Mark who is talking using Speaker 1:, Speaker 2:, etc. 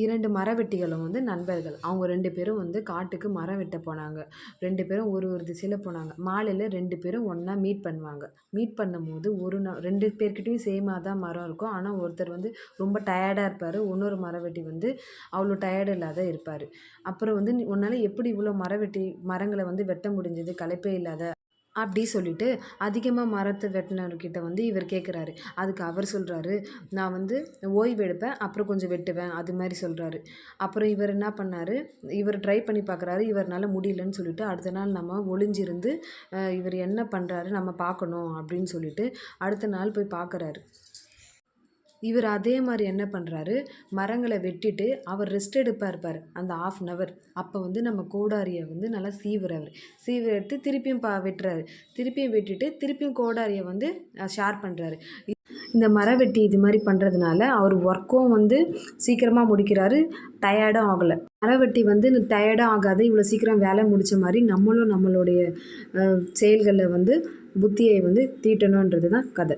Speaker 1: இரண்டு மரவெட்டிகளும் வந்து நண்பர்கள். அவங்க ரெண்டு பேரும் வந்து காட்டுக்கு மரம் வெட்ட போனாங்க. ரெண்டு பேரும் ஒரு ஒரு திசையில் போனாங்க. மாலையில் ரெண்டு பேரும் ஒன்றா மீட் பண்ணுவாங்க. மீட் பண்ணும்போது ஒரு நாள் ரெண்டு பேர்கிட்டையும் சேமாக தான் மரம் இருக்கும். ஆனால் ஒருத்தர் வந்து ரொம்ப டயர்டாக இருப்பார். இன்னொரு மரவெட்டி வந்து அவ்வளோ டயர்டு இல்லாத இருப்பார். அப்புறம் வந்து உன்னால் எப்படி இவ்வளோ மரவெட்டி மரங்களை வந்து வெட்ட முடிஞ்சது? களைப்பே இல்லாத அப்படி சொல்லிட்டு அதிகமாக மரத்தை வெட்டினவர்கிட்ட வந்து இவர் கேட்குறாரு அதுக்கு அவர் சொல்கிறாரு நான் வந்து ஓய்வு எடுப்பேன் அப்புறம் கொஞ்சம் வெட்டுவேன் அது மாதிரி சொல்கிறாரு அப்புறம் இவர் என்ன பண்ணார் இவர் ட்ரை பண்ணி பார்க்குறாரு இவர்னால முடியலன்னு சொல்லிட்டு அடுத்த நாள் நம்ம ஒளிஞ்சிருந்து இவர் என்ன பண்ணுறாரு நம்ம பார்க்கணும் அப்படின்னு சொல்லிட்டு அடுத்த நாள் போய் பார்க்குறாரு இவர் அதே மாதிரி என்ன பண்ணுறாரு மரங்களை வெட்டிட்டு அவர் ரெஸ்ட் எடுப்பார் பார் அந்த ஆஃப் அன் ஹவர் அப்போ வந்து நம்ம கோடாரியை வந்து நல்லா சீவுறவர். சீவி எடுத்து திருப்பியும் பா வெட்டுறாரு. திருப்பியும் வெட்டிட்டு திருப்பியும் கோடாரியை வந்து ஷேர் பண்ணுறாரு இந்த மரவெட்டி இது மாதிரி பண்ணுறதுனால அவர் ஒர்க்கும் வந்து சீக்கிரமாக முடிக்கிறாரு. டயர்டும் ஆகலை. மரவெட்டி வந்து டயர்டும் ஆகாது. இவ்வளோ சீக்கிரம் வேலை முடித்த மாதிரி நம்மளும் நம்மளுடைய செயல்களில் வந்து புத்தியை வந்து தீட்டணுன்றது தான் கதை.